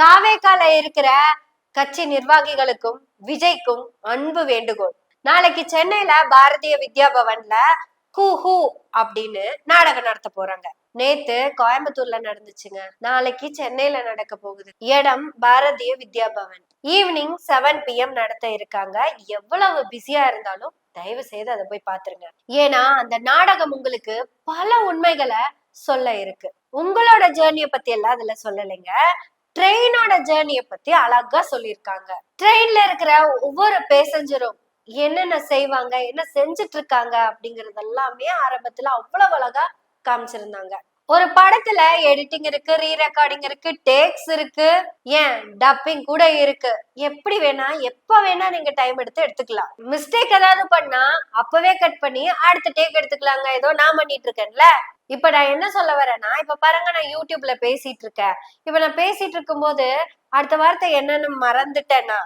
தாவேக்கால இருக்கிற கட்சி நிர்வாகிகளுக்கும் விஜய்க்கும் அன்பு வேண்டுகோள். நாளைக்கு சென்னையில பாரதிய வித்யா பவன்ல கூஹூ அப்படின்னு நாடகம் நடத்த போறாங்க. நேத்து கோயம்புத்தூர்ல நடந்துச்சுங்க. நாளைக்கு சென்னையில நடக்க போகுது. இடம் Bharatiya Vidya Bhavan. Evening seven P M நடத்த இருக்காங்க. எவ்வளவு பிஸியா இருந்தாலும் தயவு செய்து அதை போய் பாத்துருங்க. ஏன்னா அந்த நாடகம் உங்களுக்கு பல உண்மைகளை சொல்ல இருக்கு. உங்களோட ஜேர்னிய பத்தி எல்லாம் அதுல சொல்லலைங்க. ட்ரெயினோட ஜேர்னியை பத்தி அழகா சொல்லியிருக்காங்க. ட்ரெயின்ல இருக்கிற ஒவ்வொரு பேசஞ்சரும் என்னென்ன செய்வாங்க என்ன செஞ்சுட்டு இருக்காங்க அப்படிங்கறது எல்லாமே ஆரம்பத்துல அவ்வளவு அழகா காமிச்சிருந்தாங்க. ஒரு படத்துல எடிட்டிங் இருக்கு ரீ ரெக்கார்டிங் இருக்கு டேக்ஸ் இருக்கு ஏன்? டப்பிங் கூட இருக்கு. எப்படி வேணா எப்ப வேணா நீங்க டைம் எடுத்து எடுத்துக்கலாம். மிஸ்டேக் ஏதாவது பண்ணா அப்பவே கட் பண்ணி அடுத்த டேக் எடுத்துக்கலாங்க. ஏதோ நான் பண்ணிட்டு இருக்கேன்ல. இப்ப நான் என்ன சொல்ல வரேன்னா இப்ப பாருங்க நான் யூடியூப்ல பேசிட்டு இருக்கேன். இப்ப நான் பேசிட்டு இருக்கும்போது அடுத்த வார்த்தை என்னன்னு மறந்துட்டேன்னா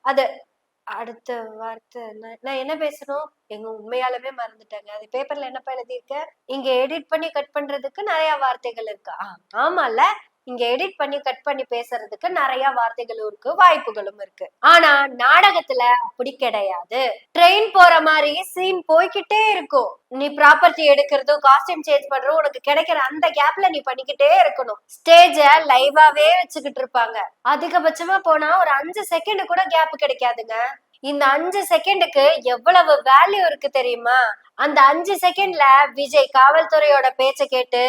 அது அடுத்த வார்த்தை நான் நான் என்ன பேசணும்? எங்க உண்மையாலுமே மறந்துட்டேங்க. அது பேப்பர்ல என்னப்பா எழுதியிருக்க? இங்க எடிட் பண்ணி கட் பண்றதுக்கு நிறைய வார்த்தைகள் இருக்கு? ஆமால இங்க எடிட் பண்ணி கட் பண்ணி பேசுறதுக்கு நிறைய வார்த்தைகளும் இருக்கு வாய்ப்புகளும் இருக்கு. ஆனா நாடகத்துல அப்படி கிடையாது. ட்ரெயின் போற மாதிரி சீன் போய்கிட்டே இருக்கும். நீ ப்ராப்பர்ட்டி எடுக்கிறதும் காஸ்டியூம் சேஞ்ச் பண்றதும் உனக்கு கிடைக்கிற அந்த கேப்ல நீ பண்ணிக்கிட்டே இருக்கணும். ஸ்டேஜ லைவாவே வச்சுக்கிட்டு இருப்பாங்க. அதிகபட்சமா போனா ஒரு அஞ்சு செகண்ட் கூட கேப் கிடைக்காதுங்க. இந்த அஞ்சு செகண்டுக்கு எவ்வளவு வேல்யூ இருக்கு தெரியுமா? அந்த அஞ்சு செகண்ட்ல விஜய் காவல்துறையோட பேச்ச கேட்டு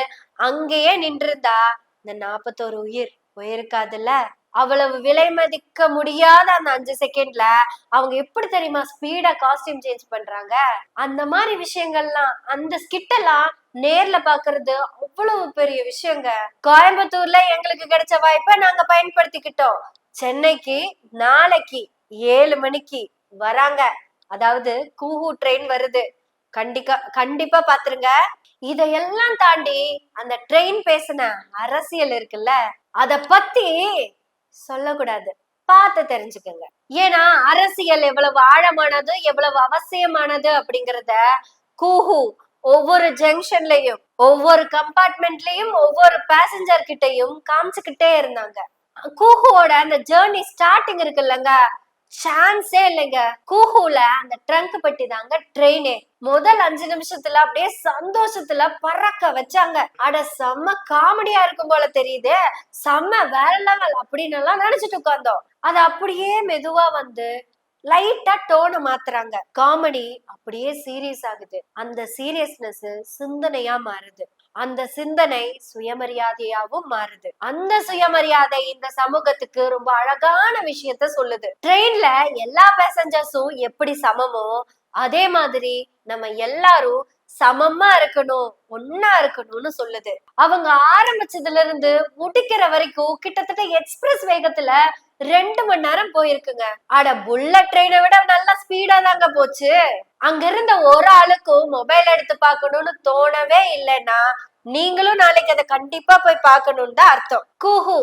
அங்கேயே நின்றிருந்தா இந்த நாற்பத்தோரு உயிர் போயிருக்காதுல்ல? அவ்வளவு விலை மதிக்க முடியாத அந்த அஞ்சு செகண்ட்ல அவங்க எப்படி தெரியுமா ஸ்பீடா காஸ்டியூம் சேஞ்ச் பண்றாங்க? அந்த மாதிரி விஷயங்கள்லாம் அந்த ஸ்கிட் எல்லாம் நேர்ல பாக்குறது அவ்வளவு பெரிய விஷயங்க. கோயம்புத்தூர்ல எங்களுக்கு கிடைச்ச வாய்ப்பை நாங்க பயன்படுத்திக்கிட்டோம். சென்னைக்கு நாளைக்கு ஏழு மணிக்கு வராங்க. அதாவது கூஹு ட்ரெயின் வருது. கண்டிப்பா கண்டிப்பா பாத்துருங்க. இதையெல்லாம் தாண்டி அந்த ட்ரெயின் பேசின அரசியல் இருக்குல்ல அத பத்தி சொல்லக்கூடாது. பார்த்து தெரிஞ்சுக்கங்க. ஏன்னா அரசியல் எவ்வளவு ஆழமானது எவ்வளவு அவசியமானது அப்படிங்கறத கூஹு ஒவ்வொரு ஜங்ஷன்லயும் ஒவ்வொரு கம்பார்ட்மெண்ட்லயும் ஒவ்வொரு பேசஞ்சர் கிட்டயும் காமிச்சுக்கிட்டே இருந்தாங்க. கூஹுவோட அந்த ஜேர்னி ஸ்டார்டிங் இருக்குல்லங்க. சான்ஸே இல்லைங்க. கூஹுல அந்த ட்ரங்க் பட்டி தாங்க ட்ரெயினே முதல் அஞ்சு நிமிஷத்துல அப்படியே சந்தோஷத்துல பறக்க வச்சாங்க. அட செம்ம காமெடியா இருக்கும் போல தெரியுது. செம்ம வேற லெவல் அப்படின்னு எல்லாம் நினைச்சிட்டு உட்கார்ந்தோம். அது அப்படியே மெதுவா வந்து லைட்டா டோனை மாத்துறாங்க. காமெடி அப்படியே சீரியஸ் ஆகுது. அந்த சீரியஸ்னஸ் சிந்தனையா மாறுது. அந்த சிந்தனை சுயமரியாதையாவும் மாறுது. அந்த சுயமரியாதை இந்த சமூகத்துக்கு ரொம்ப அழகான விஷயத்த சொல்லுது. ட்ரெயின்ல எல்லா பேசஞ்சர்ஸும் எப்படி சமமோ அதே மாதிரி நம்ம எல்லாரும் சமமா இருக்கணும் ஒன்னா இருக்கணும்னு சொல்லுது. அவங்க ஆரம்பிச்சதுல இருந்து முடிக்கிற வரைக்கும் கிட்டத்தட்ட எக்ஸ்பிரஸ் வேகத்துல ரெண்டு மணி நேரம் போயிருக்குங்க. அட புல்லட் ட்ரெயினை விட நல்லா ஸ்பீடா தாங்க போச்சு. அங்க இருந்த ஒரு ஆளுக்கும் மொபைல் எடுத்து பார்க்கணும்னு தோணவே இல்லைன்னா நீங்களும் நாளைக்கு அதை கண்டிப்பா போய் பார்க்கணும்னு தான் அர்த்தம். கூஹு.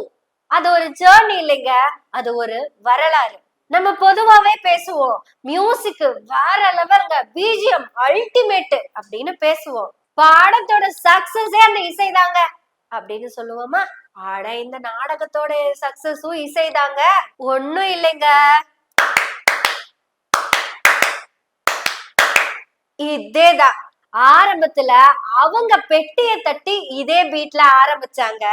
அது ஒரு ஜேர்னி இல்லைங்க. அது ஒரு வரலாறு. நம்ம பொதுவாவே பேசுவோம் மியூசிக் வேற லெவல்ங்க பிஜிஎம் அல்டிமேட் அப்படின்னு பேசுவோம். பாடத்தோட சக்சஸே அந்த இசைதாங்க அப்படின்னு சொல்லுவோமா? ஆட இந்த நாடகத்தோட சக்சஸும் இசைதாங்க. ஒண்ணும் இல்லைங்க. இதேதான். ஆரம்பத்துல அவங்க பெட்டிய தட்டி இதே பீட்ல ஆரம்பிச்சாங்க.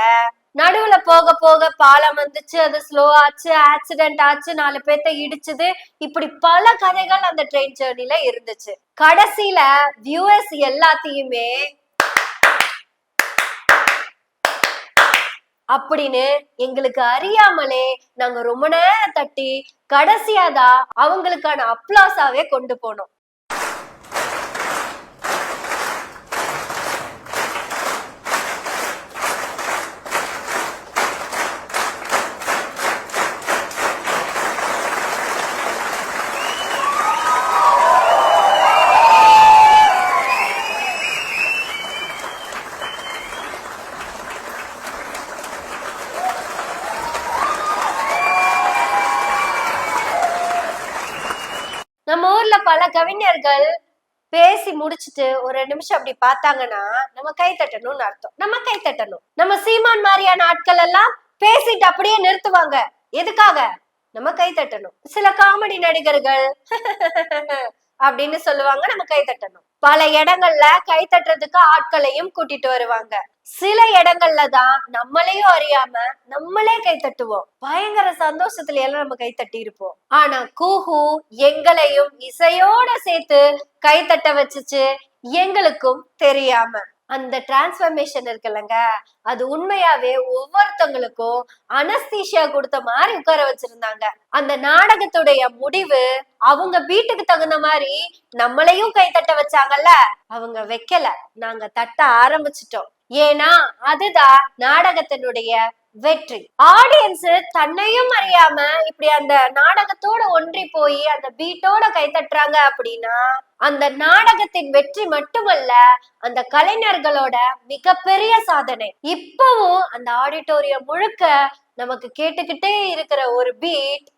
நடுவுல போக போக பாலம் வந்துச்சு அது ஸ்லோ ஆச்சு ஆக்சிடென்ட் ஆச்சு நாலு பேர்த்த இடிச்சுது. இப்படி பல கதைகள் அந்த ட்ரெயின் ஜேர்னில இருந்துச்சு. கடைசியில வியூஎஸ் எல்லாத்தையுமே அப்படின்னு எங்களுக்கு அறியாமலே நாங்க ரொம்ப நேரம் தட்டி கடைசியாதான் அவங்களுக்கான அப்ளாஸாவே கொண்டு போனோம் நம்ம ஊர்ல பல கவிஞர்கள் பேசி முடிச்சுட்டு ஒரு ரெண்டு நிமிஷம் அப்படி பார்த்தாங்கன்னா நம்ம கை தட்டணும்னு அர்த்தம். நம்ம கை தட்டணும். நம்ம சீமான் மாதிரியான ஆட்கள் எல்லாம் பேசிட்டு அப்படியே நிறுத்துவாங்க. எதுக்காக? நம்ம கை தட்டணும். சில காமெடி நடிகர்கள். அப்படின்னு சொல்லுவாங்க நம்ம கை தட்டணும். பல இடங்கள்ல கை தட்டுறதுக்கு ஆட்களையும் கூட்டிட்டு வருவாங்க. சில இடங்கள்ல தான் நம்மளையும் அறியாம நம்மளே கை தட்டுவோம். பயங்கர சந்தோஷத்துல எல்லாம் நம்ம கை தட்டி இருப்போம். ஆனா கூஹு எங்களையும் இசையோட சேர்த்து கை தட்ட வச்சுச்சு எங்களுக்கும் தெரியாம. அந்த டிரான்ஸ்பர்மேஷன் இருக்குல்லங்க. அது உண்மையாவே ஒவ்வொருத்தவங்களுக்கும் அனஸ்தீஷியா கொடுத்த மாதிரி உட்கார வச்சிருந்தாங்க. அந்த நாடகத்துடைய முடிவு அவங்க வீட்டுக்கு தகுந்த மாதிரி நம்மளையும் கை தட்ட வச்சாங்கல்ல? அவங்க வைக்கல. நாங்க தட்ட ஆரம்பிச்சிட்டோம். ஏன்னா அதுதான் நாடகத்தினுடைய வெற்றி. ஆடியன்ஸ் தன்னையும் அறியாம இப்படி அந்த நாடகத்தோட ஒன்றி போய் அந்த பீட்டோட கைத்தட்டுறாங்க அப்படின்னா அந்த நாடகத்தின் வெற்றி மட்டுமல்ல அந்த கலைஞர்களோட மிகப்பெரிய சாதனை. இப்பவும் அந்த ஆடிட்டோரியம் முழுக்க நமக்கு கேட்டுக்கிட்டே இருக்கிற ஒரு பீட்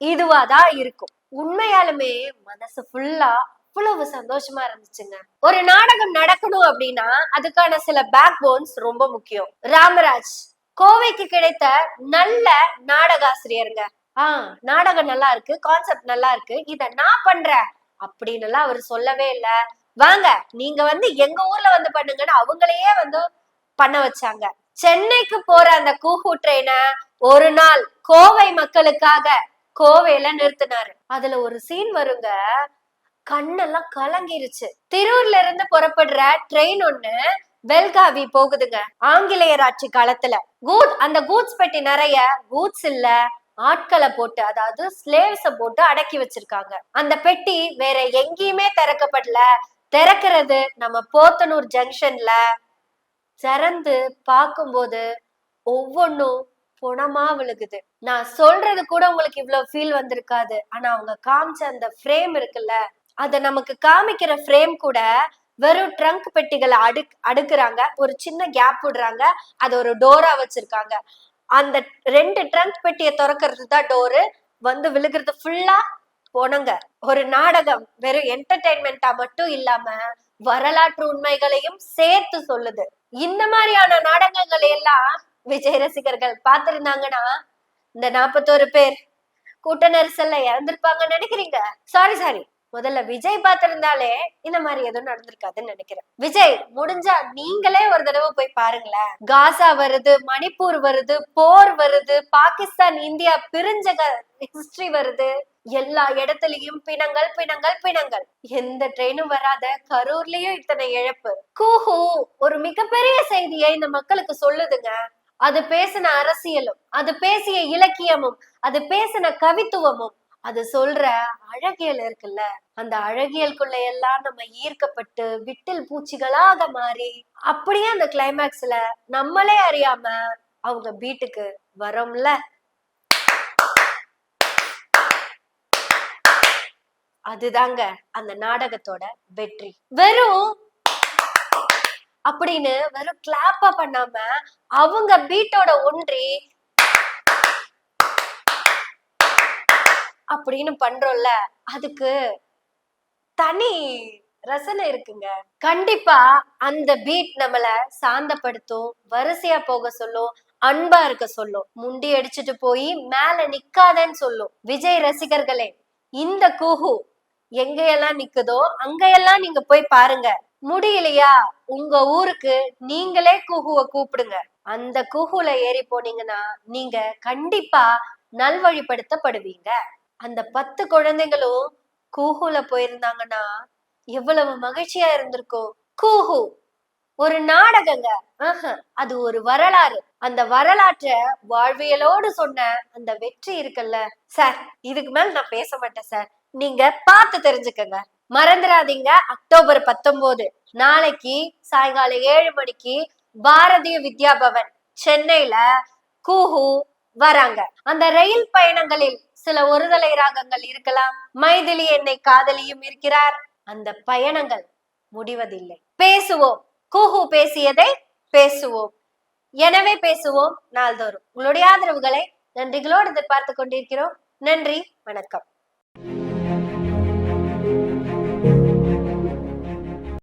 இதுவாதான் இருக்கும். உண்மையாலுமே மனசு ஃபுல்லா அவ்வளவு சந்தோஷமா இருந்துச்சுங்க. ஒரு நாடகம் நடக்கணும் அப்படின்னா அதுக்கான சில பேக் போன்ஸ் ரொம்ப முக்கியம். ராமராஜ் கோவைக்கு கிடைத்த நல்ல நாடகாசிரியருங்க. ஆஹ் நாடகம் நல்லா இருக்கு கான்செப்ட் நல்லா இருக்கு இத நான் பண்றேன் அப்படின்னு எல்லாம் அவர் சொல்லவே இல்ல. வாங்க நீங்க வந்து எங்க ஊர்ல வந்து பண்ணுங்கன்னு அவங்களையே வந்து பண்ண வச்சாங்க. சென்னைக்கு போற அந்த கூகு ட்ரெயினை ஒரு நாள் கோவை மக்களுக்காக கோவையில நிறுத்தினாரு. அதுல ஒரு சீன் வருங்க. கண்ணெல்லாம் கலங்கிருச்சு. திருவூர்ல இருந்து புறப்படுற ட்ரெயின் ஒண்ணு பெல்காவி போகுதுங்க. ஆங்கிலேயர் ஆட்சி காலத்துல. கூட் அந்த கூட்ஸ் பெட்டி நிறைய கூட்ஸ் இல்ல ஆட்களை போட்டு அதாவது ஸ்லேவ்ஸ போட்டு அடக்கி வச்சிருக்காங்க. அந்த பெட்டி வேற எங்கேயுமே திறக்கப்படல. திறக்கிறது நம்ம போத்தனூர் ஜங்ஷன்ல திறந்து பார்க்கும்போது ஒவ்வொன்றும் புணமா விழுகுது. நான் சொல்றது கூட உங்களுக்கு இவ்வளவு ஃபீல் வந்திருக்காது. ஆனா அவங்க காமிச்ச அந்த ஃப்ரேம் இருக்குல்ல அத நமக்கு காமிக்கிற ஃப்ரேம் கூட வெறும் ட்ரங்க் பெட்டிகளை அடுக் அடுக்குறாங்க. ஒரு சின்ன கேப் விடுறாங்க. அது ஒரு டோரா வச்சிருக்காங்க. அந்த ரெண்டு ட்ரங்க் பெட்டியை திறக்கிறது தான் டோரு வந்து விழுகிறது ஃபுல்லா போனங்க. ஒரு நாடகம். வெறும் என்டர்டைன்மெண்டா மட்டும் இல்லாம வரலாற்று உண்மைகளையும் சேர்த்து சொல்லுது. இந்த மாதிரியான நாடகங்களை எல்லாம் விஜய் ரசிகர்கள் பார்த்திருந்தாங்கன்னா இந்த நாற்பத்தோரு பேர் கூட்ட நெரிசல்ல இறந்திருப்பாங்கன்னு நினைக்கிறீங்க? சாரி சாரி முதல்ல விஜய் பார்த்திருந்தாலே இந்த மாதிரி எதுவும் நடந்திருக்காதுன்னு நினைக்கிறேன். விஜய் முடிஞ்சா நீங்களே ஒரு தடவை போய் பாருங்களேன். காசா வருது மணிப்பூர் வருது போர் வருது பாகிஸ்தான் இந்தியா பிரிஞ்ச ஹிஸ்டரி வருது. எல்லா இடத்துலயும் பிணங்கள் பிணங்கள் பிணங்கள். எந்த ட்ரெயினும் வராத கரூர்லயும் இத்தனை இழப்பு. கூஹூ ஒரு மிகப்பெரிய செய்தியை இந்த மக்களுக்கு சொல்லுதுங்க. அது பேசின அரசியலும் அது பேசிய இலக்கியமும் அது பேசின கவித்துவமும் அது சொல்ற அழகியல் இருக்குல்ல? அந்த அழகியலுக்குள்ள எல்லாம் நம்ம ஈர்க்கப்பட்டு விட்டில் பூச்சிகளாக மாறி அப்படியே அந்த கிளைமேக்ஸ்ல நம்மளே அறியாம அவங்க வீட்டுக்கு வரோம்ல? அதுதாங்க அந்த நாடகத்தோட வெற்றி. வெறும் அப்படின்னு வெறும் கிளாப்பா பண்ணாம அவங்க பீட்டோட ஒன்றி அப்படின்னு பண்றோம்ல அதுக்கு தனி ரசனை இருக்குங்க. கண்டிப்பா அந்த பீட் நம்மள சாந்தப்படுத்தும் வரிசையா போக சொல்லும் அன்பா இருக்க சொல்லும் முண்டி அடிச்சுட்டு போய் மேல நிக்காதேன்னு சொல்லும். விஜய் ரசிகர்களே இந்த கூஹு எங்கெல்லாம் நிக்குதோ அங்கெல்லாம் நீங்க போய் பாருங்க. முடியலையா? உங்க ஊருக்கு நீங்களே குஹுவ கூப்பிடுங்க. அந்த குஹுல ஏறி போனீங்கன்னா நீங்க கண்டிப்பா நல்வழிப்படுத்தப்படுவீங்க. அந்த பத்து குழந்தைங்களும் கூஹுல போயிருந்தாங்கன்னா எவ்வளவு மகிழ்ச்சியா இருந்திருக்கும். கூஹு! ஒரு நாடகங்க. அது ஒரு வரலாறு. அந்த வரலாற்ற வாழ்வியலோடு சொன்ன அந்த வெற்றி இருக்குல்ல. சார் இதுக்கு மேல நான் பேச மாட்டேன் சார். நீங்க பார்த்து தெரிஞ்சுக்கங்க. மறந்துடாதீங்க அக்டோபர் பத்தொன்பது நாளைக்கு சாயங்காலம் ஏழு மணிக்கு பாரதிய வித்யா பவன் சென்னையில கூஹு வராங்க. அந்த ரயில் பயணங்களில் சில ஒருதலை ராகங்கள் இருக்கலாம். மைதிலி என்னை காதலியும் இருக்கிறார். அந்த பயணங்கள் முடிவதில்லை. பேசுவோம். கூஹு பேசியதை பேசுவோம். எனவே பேசுவோம் நாள்தோறும். உங்களுடைய ஆதரவுகளை நன்றிகளோடு எதிர்பார்த்து கொண்டிருக்கிறோம். நன்றி. வணக்கம்.